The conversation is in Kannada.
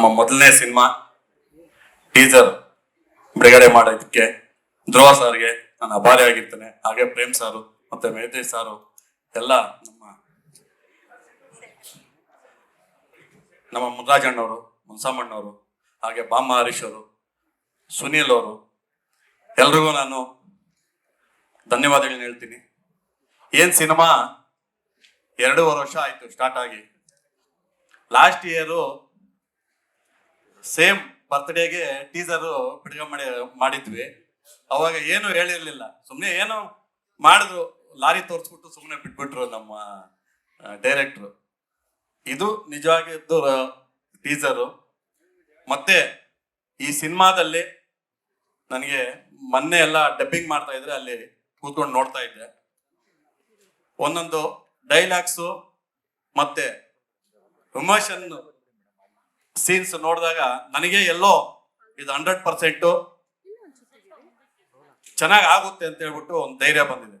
ನಮ್ಮ ಮೊದಲನೇ ಸಿನಿಮಾ ಟೀಸರ್ ಬಿಡುಗಡೆ ಮಾಡೋದಕ್ಕೆ ಧ್ರುವ ಸರ್ಗೆ ನಾನು ಅಭಾರಿ ಆಗಿರ್ತೇನೆ ಹಾಗೆ ಪ್ರೇಮ್ ಸಾರು ಮತ್ತೆ ಮೇತೇಶ್ ಸಾರು ಎಲ್ಲ ನಮ್ಮ ನಮ್ಮ ಮುನ್ರಾಜಣ್ಣವರು ಮುನ್ಸಾಮಣ್ಣವರು ಹಾಗೆ ಬಾಮ ಹರೀಶ್ ಅವರು, ಸುನೀಲ್ ಅವರು, ಎಲ್ರಿಗೂ ನಾನು ಧನ್ಯವಾದಗಳನ್ನ ಹೇಳ್ತೀನಿ. ಏನ್ ಸಿನಿಮಾ ಎರಡೂವರೆ ವರ್ಷ ಆಯ್ತು ಸ್ಟಾರ್ಟ್ ಆಗಿ. ಲಾಸ್ಟ್ ಇಯರು ಸೇಮ್ ಬರ್ತ್ಡೇಗೆ ಟೀಸರ್ ಬಿಡುಗಡೆ ಮಾಡಿ, ಮಾಡಿದ್ವಿ. ಅವಾಗ ಏನು ಹೇಳಿರ್ಲಿಲ್ಲ. ಸುಮ್ಮನೆ ಏನು ಮಾಡಿದ್ರು, ಲಾರಿ ತೋರಿಸ್ಬಿಟ್ಟು ಸುಮ್ಮನೆ ಬಿಟ್ಬಿಟ್ರು ನಮ್ಮ ಡೈರೆಕ್ಟ್ರು ಇದು ನಿಜವಾಗಿದ್ದು ಟೀಸರು ಮತ್ತೆ ಈ ಸಿನಿಮಾದಲ್ಲಿ ನನಗೆ ಮೊನ್ನೆ ಎಲ್ಲ ಡಬ್ಬಿಂಗ್ ಮಾಡ್ತಾ ಇದ್ರೆ ಅಲ್ಲಿ ಕೂತ್ಕೊಂಡು ನೋಡ್ತಾ ಇದ್ದೆ. ಒಂದೊಂದು ಡೈಲಾಗ್ಸು ಮತ್ತೆ ವಿಮೋಷನ್ ಸೀನ್ಸ್ ನೋಡಿದಾಗ ನನಗೆ ಎಲ್ಲೋ ಇದು ಹಂಡ್ರೆಡ್ ಪರ್ಸೆಂಟ್ ಚೆನ್ನಾಗಿ ಆಗುತ್ತೆ ಅಂತ ಹೇಳ್ಬಿಟ್ಟು ಒಂದು ಧೈರ್ಯ ಬಂದಿದೆ.